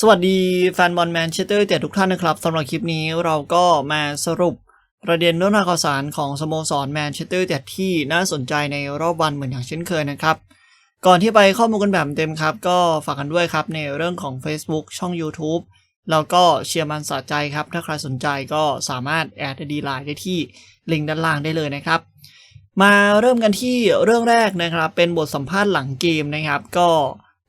สวัสดีแฟนบอลแมนเชสเตอร์แต่ทุกท่านนะครับสำหรับคลิปนี้เราก็มาสรุปประเด็นเรื่องราวข่าวสารของสโมสรแมนเชสเตอร์แต่ที่น่าสนใจในรอบวันเหมือนอย่างเช่นเคยนะครับ ก่อนที่ไปข้อมูลกันแบบเต็มครับ ก็ฝากกันด้วยครับในเรื่องของ Facebook ช่อง YouTube แล้วก็เชียร์มันสะใจครับ ถ้าใครสนใจก็สามารถแอดดีไลน์ได้ที่ลิงก์ด้านล่างได้เลยนะครับ มาเริ่มกันที่เรื่องแรกนะครับ เป็นบทสัมภาษณ์หลังเกมนะครับก็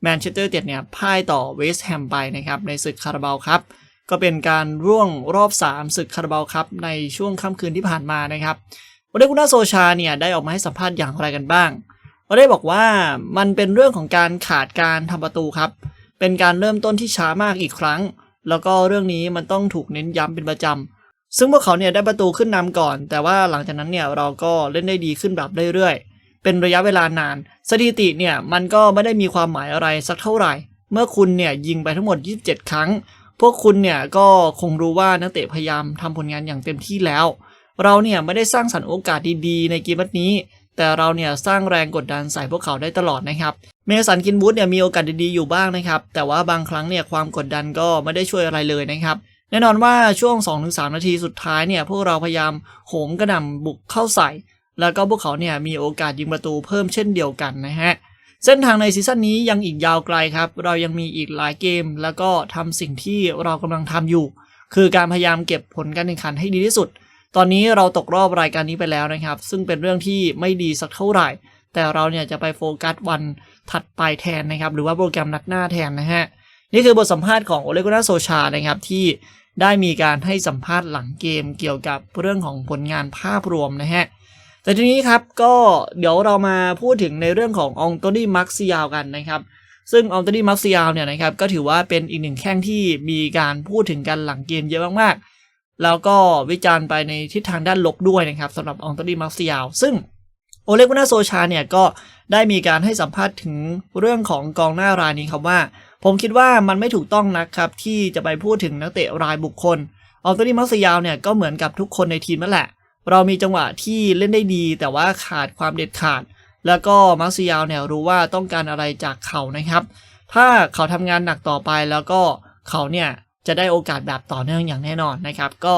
แมนเชสเตอร์เต็ดเนี่ยพ่ายต่อเวสต์แฮมไปนะครับในศึกคาราบาวครับก็เป็นการร่วงรอบ 3 ศึกคาราบาวครับในช่วงค่ำคืนที่ผ่านมานะครับโอเดกุน่าโซชาเนี่ยได้ออกมาให้สัมภาษณ์อย่างไรกันบ้างโอเดบอกว่ามันเป็นเรื่องของการขาดการทำประตูครับ เป็นการเริ่มต้นที่ช้ามากอีกครั้ง แล้วก็เรื่องนี้มันต้องถูกเน้นย้ำเป็นประจำซึ่งพวกเขาเนี่ยได้ประตูขึ้นนำก่อน แต่ว่าหลังจากนั้นเนี่ยเราก็เล่นได้ดีขึ้นแบบเรื่อยๆ เป็นระยะเวลานาน สถิติเนี่ยมันก็ไม่ได้มีความหมายอะไรสักเท่าไหร่ เมื่อคุณเนี่ยยิงไปทั้งหมด 27 ครั้ง พวกคุณเนี่ยก็คงรู้ว่านักเตะพยายามทำผลงานอย่างเต็มที่แล้ว เราเนี่ยไม่ได้สร้างสรรค์โอกาสดีๆ ในเกมนัดนี้ แต่เราเนี่ยสร้างแรงกดดันใส่พวกเขาได้ตลอดนะครับเมสันกินบูธเนี่ยมีโอกาสดีๆอยู่บ้างนะครับ แต่ว่าบางครั้งเนี่ยความกดดันก็ไม่ได้ช่วยอะไรเลยนะครับ แน่นอนว่าช่วง 2-3 นาทีสุดท้ายเนี่ยพวกเราพยายามโหมกระหน่ำบุกเข้าใส่ แล้วก็พวกเขาเนี่ยมีโอกาสยิงประตูเพิ่มเช่นเดียวกันนะฮะ เส้นทางในซีซั่นนี้ยังอีกยาวไกลครับ เรายังมีอีกหลายเกม แล้วก็ทำสิ่งที่เรากำลังทำอยู่ คือการพยายามเก็บผลการแข่งขันให้ดีที่สุด ตอนนี้เราตกรอบรายการนี้ไปแล้วนะครับ ซึ่งเป็นเรื่องที่ไม่ดีสักเท่าไหร่ แต่เราเนี่ยจะไปโฟกัสวันถัดไปแทนนะครับ หรือว่าโปรแกรมนัดหน้าแทนนะฮะ นี่คือบทสัมภาษณ์ของโอเลกุนาโซชานะครับที่ได้มีการให้สัมภาษณ์หลังเกมเกี่ยวกับเรื่องของผลงานภาพรวมนะฮะ แต่ทีนี้ครับก็เดี๋ยวเรามาพูดถึงในเรื่องขององโตนี่มักซิยาวกันนะครับ ซึ่งองโตนี่มักซิยาวเนี่ยนะครับก็ถือว่าเป็นอีกหนึ่งแข้งที่มีการพูดถึงกันหลังเกมเยอะมากๆ แล้วก็วิจารณ์ไปในทิศทางด้านลบด้วยนะครับสำหรับองโตนี่มักซิยาว ซึ่งโอเลกุนาโซชาเนี่ยก็ได้มีการให้สัมภาษณ์ถึงเรื่องของกองหน้ารายนี้ครับว่า ผมคิดว่ามันไม่ถูกต้องนะครับที่จะไปพูดถึงนักเตะรายบุคคลอองโตนี่มักซิยาวเนี่ยก็เหมือนกับทุกคนในทีมนั่นแหละ เรามีจังหวะที่เล่นได้ดี แต่ว่าขาดความเด็ดขาด แล้วก็มาร์ซิยาวเนี่ยรู้ว่าต้องการอะไรจากเขานะครับ ถ้าเขาทำงานหนักต่อไปแล้วก็เขาเนี่ยจะได้โอกาสแบบต่อเนื่องอย่างแน่นอนนะครับ ก็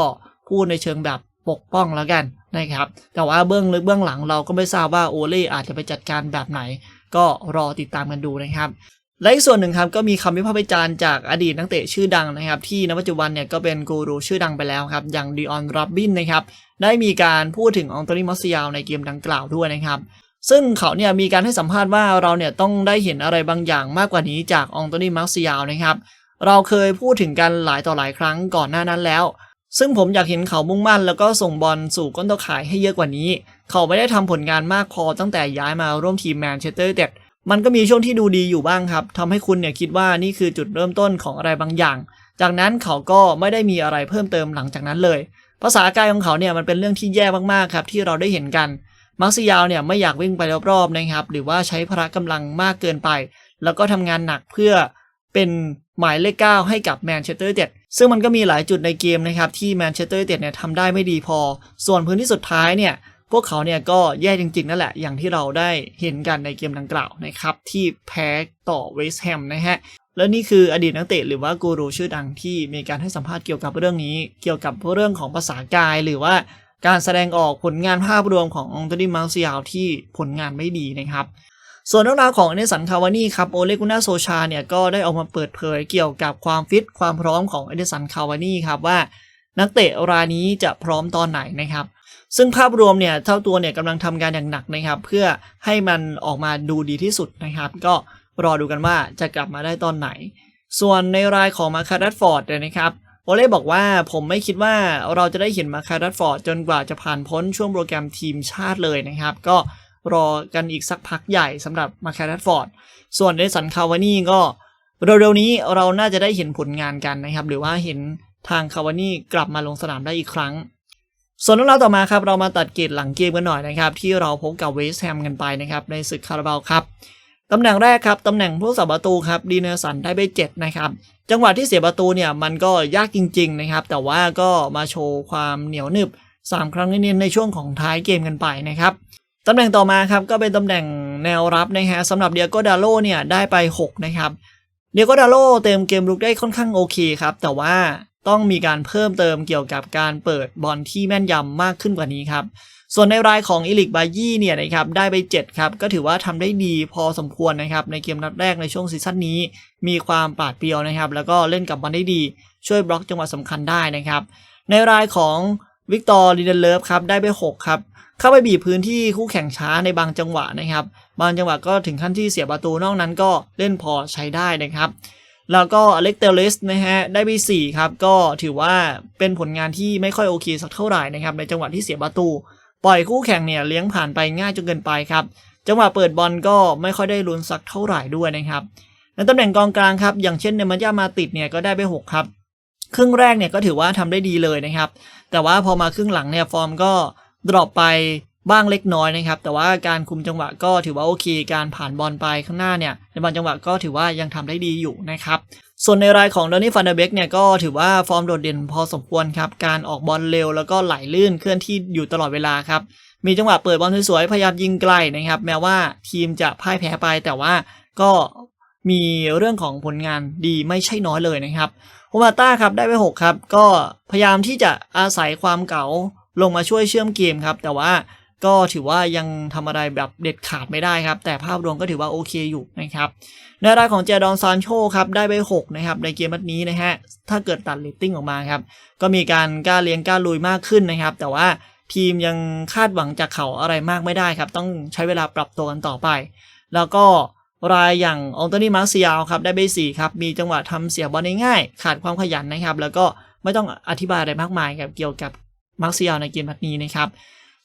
พูดในเชิงแบบปกป้องแล้วกันนะครับ แต่ว่าเบื้องลึกเบื้องหลังเราก็ไม่ทราบว่าโอเล่อาจจะไปจัดการแบบไหน ก็รอติดตามกันดูนะครับ และอีกส่วนหนึ่งครับก็มีคำวิพากษ์วิจารณ์จากอดีตนักเตะชื่อดังนะครับ ที่ณปัจจุบันเนี่ยก็เป็นกูรูชื่อดังไปแล้วครับ อย่างดิออนรับบินนะครับ ได้มีการพูดถึงองโตนีมอสซิยาวในเกมดังกล่าวด้วยนะครับ ซึ่งเขาเนี่ยมีการให้สัมภาษณ์ว่าเราเนี่ยต้องได้เห็นอะไรบางอย่างมากกว่านี้จากองโตนีมัสซิยาวนะครับ เราเคยพูดถึงกันหลายต่อหลายครั้งก่อนหน้านั้นแล้ว ซึ่งผมอยากเห็นเขามุ่งมั่น แล้วก็ส่งบอลสู่ก้นตะข่ายให้เยอะกว่านี้ เขาไม่ได้ทำผลงานมากพอตั้งแต่ย้ายมาร่วมทีมแมนเชสเตอร์เต็ดมันก็มีช่วงที่ดูดีอยู่บ้างครับทำให้คุณเนี่ยคิดว่านี่คือจุดเริ่มต้นของอะไรบางอย่าง จากนั้นเขาก็ไม่ได้มีอะไรเพิ่มเติมหลังจากนั้นเลย ภาษากายของเขาเนี่ยมันเป็นเรื่องที่แย่มากๆครับที่เราได้เห็นกันมักซิยาวเนี่ยไม่อยากวิ่งไปรอบๆนะครับ หรือว่าใช้พละกำลังมากเกินไป แล้วก็ทำงานหนักเพื่อเป็นหมายเลขเก้าให้กับแมนเชสเตอร์เต็ดซึ่งมันก็มีหลายจุดในเกมนะครับที่แมนเชสเตอร์เต็ดเนี่ยทำได้ไม่ดีพอ ส่วนพื้นที่สุดท้ายเนี่ย พวกเขาเนี่ยก็แย่จริงๆ นั่นแหละ อย่างที่เราได้เห็นกันในเกมดังกล่าวนะครับ ที่แพ้ต่อเวสต์แฮมนะฮะ และนี่คืออดีตนักเตะหรือว่ากูรูชื่อดังที่มีการให้สัมภาษณ์เกี่ยวกับเรื่องนี้ เกี่ยวกับเรื่องของภาษากายหรือว่าการแสดงออกผลงานภาพรวมขององตนีมาร์ซิยาที่ผลงานไม่ดีนะครับส่วนเรื่องราวของเนสันคาวานี่ครับโอเลกุน่าโซชาเนี่ยก็ได้ออกมาเปิดเผยเกี่ยวกับความฟิตความพร้อมของเอเดสันคาวานี่ครับว่านักเตะรายนี้จะพร้อมตอนไหนนะครับ ซึ่งภาพรวมเนี่ยเท่าตัวเนี่ยกำลังทำงานอย่างหนักนะครับ เพื่อให้มันออกมาดูดีที่สุดนะครับ ก็รอดูกันว่าจะกลับมาได้ตอนไหน ส่วนในรายของมาคารัตฟอร์ดเนี่ยนะครับโอเล่บอกว่าผมไม่คิดว่าเราจะได้เห็นมาคารัตฟอร์ดจนกว่าจะผ่านพ้นช่วงโปรแกรมทีมชาติเลยนะครับ ก็รอกันอีกสักพักใหญ่สำหรับมาคารัตฟอร์ดส่วนเดสันคาวานี่ก็เร็วๆนี้เราน่าจะได้เห็นผลงานกันนะครับ หรือว่าเห็นทางคาวานี่กลับมาลงสนามได้อีกครั้ง ส่วนเรื่องราวต่อมาครับเรามาตัดเกตหลังเกมกันหน่อยนะครับ ที่เราพบกับเวสต์แฮมกันไปนะครับ ในศึกคาราบาวครับตำแหน่งแรกครับตำแหน่งผู้สับประตูครับดีเนอร์สันได้ไป7นะครับจังหวะที่เสียประตูเนี่ยมันก็ยากจริง ๆนะครับ แต่ว่าก็มาโชว์ความเหนียวหนึบ 3 ครั้งเน้นๆในช่วงของท้ายเกมกันไปนะครับตำแหน่งต่อมาครับก็เป็นตำแหน่งแนวรับนะฮะสำหรับเดียโกดาโลเนี่ยได้ไป 6 นะครับเดียโกดาโลเติมเกมรุกได้ค่อนข้างโอเคครับแต่ว่า ต้องมีการเพิ่มเติมเกี่ยวกับการเปิดบอลที่แม่นยำมากขึ้นกว่านี้ครับ ส่วนในรายของอิลิกบายี่เนี่ยนะครับได้ไป 7 ครับ ก็ถือว่าทำได้ดีพอสมควรนะครับ ในเกมนัดแรกในช่วงซีซั่นนี้ มีความปราดเปรียวนะครับ แล้วก็เล่นกับบอลได้ดี ช่วยบล็อกจังหวะสำคัญได้นะครับ ในรายของวิกตอร์ลีเดนเลิฟครับได้ไป 6 ครับเข้าไปบีบพื้นที่คู่แข่งช้าในบางจังหวะนะครับ บางจังหวะก็ถึงขั้นที่เสียประตูนอกนั้นก็เล่นพอใช้ได้นะครับ แล้วก็อเล็กเตเลสนะฮะได้ไป 4 ครับ ก็ถือว่าเป็นผลงานที่ไม่ค่อยโอเคสักเท่าไหร่นะครับในจังหวะที่เสียประตู ปล่อยคู่แข่งเนี่ยเลี้ยงผ่านไปง่ายจนเกินไปครับ จังหวะเปิดบอลก็ไม่ค่อยได้ลุ้นสักเท่าไหร่ด้วยนะครับในตำแหน่งกองกลางครับอย่างเช่นเนมันยามาติดเนี่ยก็ได้ไป 6 ครับ ครึ่งแรกเนี่ยก็ถือว่าทำได้ดีเลยนะครับ แต่ว่าพอมาครึ่งหลังเนี่ยฟอร์มก็ดรอปไป บ้างเล็กน้อยนะครับ แต่ว่าการคุมจังหวะก็ถือว่าโอเค การผ่านบอลไปข้างหน้าเนี่ยในบางจังหวะก็ถือว่ายังทำได้ดีอยู่นะครับ ส่วนในรายของดอนนี่ฟันเดเบกเนี่ยก็ถือว่าฟอร์มโดดเด่นพอสมควรครับ การออกบอลเร็วแล้วก็ไหลลื่นเคลื่อนที่อยู่ตลอดเวลาครับ มีจังหวะเปิดบอลสวยๆพยายามยิงไกลนะครับ แม้ว่าทีมจะพ่ายแพ้ไปแต่ว่าก็มีเรื่องของผลงานดีไม่ใช่น้อยเลยนะครับโฮมาต้าครับได้ไป 6 ครับ ก็พยายามที่จะอาศัยความเก๋าลงมาช่วยเชื่อมเกมครับ แต่ว่า ก็ถือว่ายังทำอะไรแบบเด็ดขาดไม่ได้ครับ แต่ภาพรวมก็ถือว่าโอเคอยู่นะครับในรายของเจดอนซานโชครับได้ไป 6 นะครับ ในเกมนัดนี้นะฮะถ้าเกิดตัดเรตติ้งออกมาครับ ก็มีการกล้าเลี้ยงกล้าลุยมากขึ้นนะครับ แต่ว่าทีมยังคาดหวังจากเขาอะไรมากไม่ได้ครับ ต้องใช้เวลาปรับตัวกันต่อไป แล้วก็รายอย่างองโตนี่มาร์เซียลครับได้ไป4ครับ มีจังหวะทำเสียบอลง่ายๆขาดความขยันนะครับ แล้วก็ไม่ต้องอธิบายอะไรมากมายครับเกี่ยวกับมาร์เซียลในเกมนัดนี้นะครับ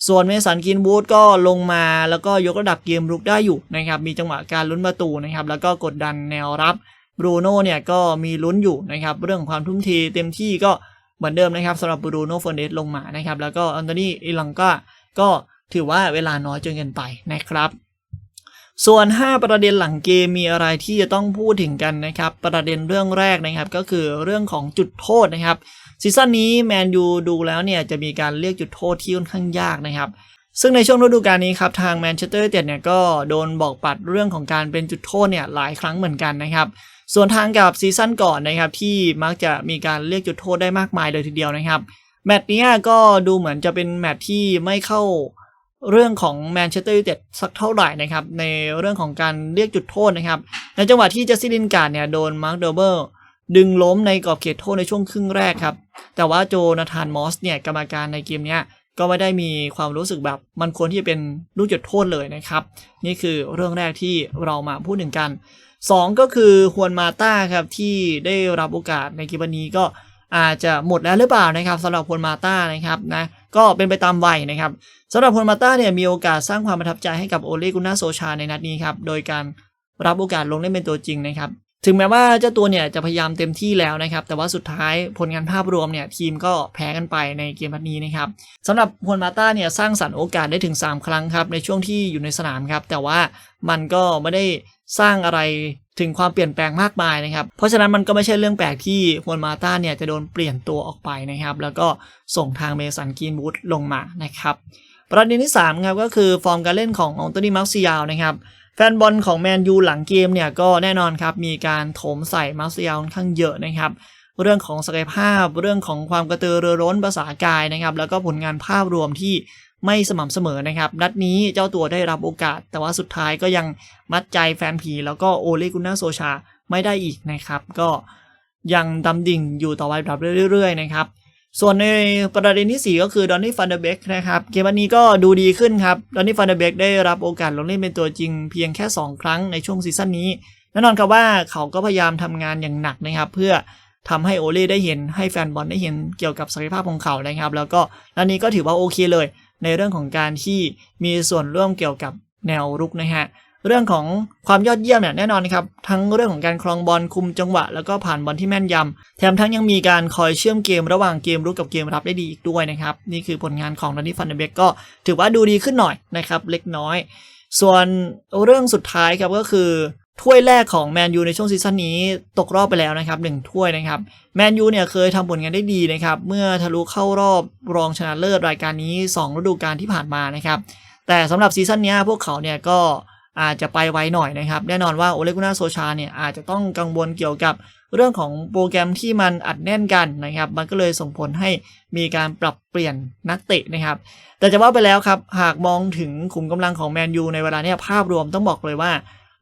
ส่วนเมสันกินบูธก็ลงมาแล้วก็ยกระดับเกมรุกได้อยู่นะครับมีจังหวะการลุ้นประตูนะครับแล้วก็กดดันแนวรับบรูโน่เนี่ยก็มีลุ้นอยู่นะครับเรื่องความทุ่มเทเต็มที่ก็เหมือนเดิมนะครับสำหรับบรูโน่เฟอร์เนสลงมานะครับแล้วก็อันโตนีอิลังกาก็ถือว่าเวลาน้อยจนเกินไปนะครับ ส่วน 5 ประเด็นหลังเกมมีอะไรที่จะต้องพูดถึงกันนะครับ ประเด็นเรื่องแรกนะครับก็คือเรื่องของจุดโทษนะครับซีซั่นนี้แมนยูดูแล้วเนี่ยจะมีการเรียกจุดโทษที่ค่อนข้างยากนะครับ ซึ่งในช่วงฤดูกาลนี้ครับทางแมนเชสเตอร์ยูไนเต็ดเนี่ยก็โดนบอกปัดเรื่องของการเป็นจุดโทษเนี่ยหลายครั้งเหมือนกันนะครับ ส่วนทางกับซีซั่นก่อนนะครับที่มักจะมีการเรียกจุดโทษได้มากมายเลยทีเดียวนะครับแมตช์นี้ก็ดูเหมือนจะเป็นแมตช์ที่ไม่เข้า เรื่องของแมนเชสเตอร์ยูไนเต็ดสักเท่าไหร่นะครับ ในเรื่องของการเรียกจุดโทษนะครับ ในจังหวะที่เจสซี่ลินการ์ดเนี่ยโดนมาร์คเดอร์เบิลดึงล้มในกรอบเขตโทษในช่วงครึ่งแรกครับ แต่ว่าโจนาธานมอสเนี่ยกรรมการในเกมเนี้ยก็ไม่ได้มีความรู้สึกแบบมันควรที่จะเป็นลูกจุดโทษเลยนะครับ นี่คือเรื่องแรกที่เรามาพูดถึงกัน 2 ก็คือฮวนมาต้าครับที่ได้รับโอกาสในเกมนี้ก็อาจจะหมดแล้วหรือเปล่านะครับสำหรับฮวนมาต้านะครับนะ ก็เป็นไปตามวัยนะครับสำหรับฮวนมาต้าเนี่ยมีโอกาสสร้างความประทับใจให้กับโอเลกุน่าโซชาในนัดนี้ครับโดยการรับโอกาสลงเล่นเป็นตัวจริงนะครับถึงแม้ว่าเจ้าตัวเนี่ยจะพยายามเต็มที่แล้วนะครับแต่ว่าสุดท้ายผลงานภาพรวมเนี่ยทีมก็แพ้กันไปในเกมนัดนี้นะครับสำหรับฮวนมาต้าเนี่ยสร้างสรรค์โอกาสได้ถึง 3 ครั้งครับในช่วงที่อยู่ในสนามครับแต่ว่ามันก็ไม่ได้สร้างอะไร ถึงความเปลี่ยนแปลงมากมายนะครับ เพราะฉะนั้นมันก็ไม่ใช่เรื่องแปลกที่ฮวนมาต้าเนี่ยจะโดนเปลี่ยนตัวออกไปนะครับ แล้วก็ส่งทางเมสันกีนวูดลงมานะครับ ประเด็นที่3ครับก็คือฟอร์มการเล่นขององโตนี่มาร์ซิยาลนะครับแฟนบอลของแมนยูหลังเกมเนี่ยก็แน่นอนครับมีการโถมใส่มาร์ซียาลค่อนข้างเยอะนะครับเรื่องของศักยภาพเรื่องของความกระตือรือร้นภาษากายนะครับ แล้วก็ผลงานภาพรวมที่ ไม่สม่ำเสมอนะครับ นัดนี้เจ้าตัวได้รับโอกาส แต่ว่าสุดท้ายก็ยังมัดใจแฟนผี แล้วก็โอเลกุน่าโซชาไม่ได้อีกนะครับ ก็ยังดำดิ่งอยู่ต่อไปแบบเรื่อยๆนะครับส่วนในประเด็นที่ 4 ก็คือดอนนี่ฟันเดเบกนะครับเกมวันนี้ก็ดูดีขึ้นครับดอนนี่ฟันเดเบกได้รับโอกาสลงเล่นเป็นตัวจริงเพียงแค่ 2 ครั้งในช่วงซีซั่นนี้แน่นอนครับว่าเขาก็พยายามทำงานอย่างหนักนะครับ เพื่อทำให้โอเล่ได้เห็นให้แฟนบอลได้เห็นเกี่ยวกับศักยภาพของเขานะครับ แล้วก็นัดนี้ก็ถือว่าโอเคเลย ในเรื่องของการที่มีส่วนร่วมเกี่ยวกับแนวรุกนะฮะเรื่องของความยอดเยี่ยมเนี่ยแน่นอนครับทั้งเรื่องของการครองบอลคุมจังหวะ แล้วก็ผ่านบอลที่แม่นยำแถมทั้งยังมีการคอยเชื่อมเกมระหว่างเกมรุกกับเกมรับได้ดีอีกด้วยนะครับ นี่คือผลงานของดอนนี่ฟันเดเบกก็ถือว่าดูดีขึ้นหน่อยนะครับ เล็กน้อย ส่วนเรื่องสุดท้ายครับก็คือ ถ้วยแรกของแมนยูในช่วงซีซั่นนี้ตกรอบไปแล้วนะครับหนึ่งถ้วยนะครับแมนยูเนี่ยเคยทำผลงานได้ดีนะครับ เมื่อทะลุเข้ารอบรองชนะเลิศรายการนี้ 2 ฤดูกาลที่ผ่านมานะครับ แต่สำหรับซีซั่นนี้พวกเขาเนี่ยก็อาจจะไปไวหน่อยนะครับ แน่นอนว่าโอเลกุน่าโซชาเนี่ยอาจจะต้องกังวลเกี่ยวกับเรื่องของโปรแกรมที่มันอัดแน่นกันนะครับ มันก็เลยส่งผลให้มีการปรับเปลี่ยนนักเตะนะครับ แต่จะว่าไปแล้วครับ หากมองถึงขุมกำลังของแมนยูในเวลาเนี้ยภาพรวมต้องบอกเลยว่า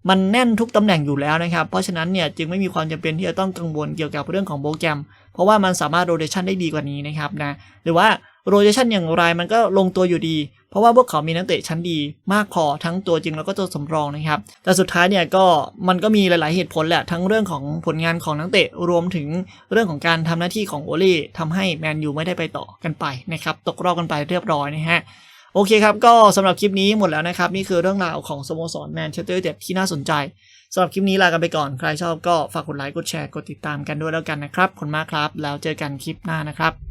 มันแน่นทุกตำแหน่งอยู่แล้วนะครับ เพราะฉะนั้นเนี่ยจึงไม่มีความจำเป็นที่จะต้องกังวลเกี่ยวกับเรื่องของโปรแกรม เพราะว่ามันสามารถโรเ t ชันได้ดีกว่านี้นะครับนะ หรือว่าโรเ t ชันอย่างไรมันก็ลงตัวอยู่ดี เพราะว่าพวกเขามีนักเตะชั้นดีมากพอทั้งตัวจริงแล้วก็ตัวสำรองนะครับ แต่สุดท้ายเนี่ยก็มันก็มีหลาย ๆ เหตุผลแหละทั้งเรื่องของผลงานของนักเตะรวมถึงเรื่องของการทำหน้าที่ของโอเล่ทำให้แมนยูไม่ได้ไปต่อกันไปนะครับตกรอบกันไปเรียบร้อยนะฮะ โอเคครับ ก็สำหรับคลิปนี้หมดแล้วนะครับ นี่คือเรื่องราวของสโมสรแมนเชสเตอร์เด็ดที่น่าสนใจสำหรับคลิปนี้ลากันไปก่อน ใครชอบก็ฝากกดไลค์กดแชร์กดติดตามกันด้วยแล้วกันนะครับขอบคุณมากครับ แล้วเจอกันคลิปหน้านะครับ